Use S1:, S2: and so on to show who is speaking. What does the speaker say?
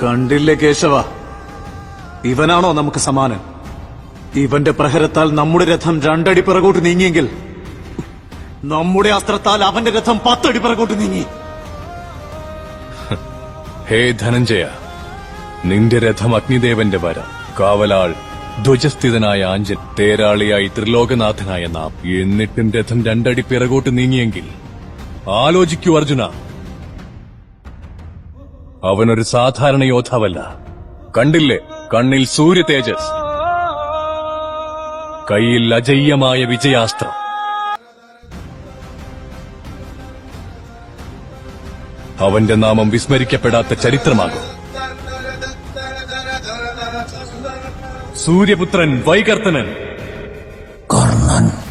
S1: കണ്ടില്ലേ കേശവ? ഇവനാണോ നമുക്ക് സമാനൻ ഇവന്റെ പ്രഹരത്താൽ നമ്മുടെ രഥം രണ്ടടി പിറകോട്ട് നീങ്ങിയെങ്കിൽ നമ്മുടെ അസ്ത്രത്താൽ അവന്റെ രഥം പത്തടി പിറകോട്ട് നീങ്ങി.
S2: ഹേ ധനഞ്ജയ നിന്റെ രഥം അഗ്നിദേവന്റെ വര കാവലാൾ ധ്വജസ്ഥിതനായ ആഞ്ചൻ തേരാളിയായി ത്രിലോകനാഥനായ നാം എന്നിട്ടും രഥം രണ്ടടി പിറകോട്ട് നീങ്ങിയെങ്കിൽ ആലോചിക്കൂ അർജുന അവനൊരു സാധാരണ യോദ്ധാവല്ല. കണ്ടില്ലേ? കണ്ണിൽ സൂര്യ തേജസ്. കയ്യിൽ അജയ്യമായ വിജയാസ്ത്രം. അവന്റെ നാമം വിസ്മരിക്കപ്പെടാത്ത ചരിത്രമാകും. സൂര്യപുത്രൻ വൈകർത്തനൻ.
S3: കർണൻ.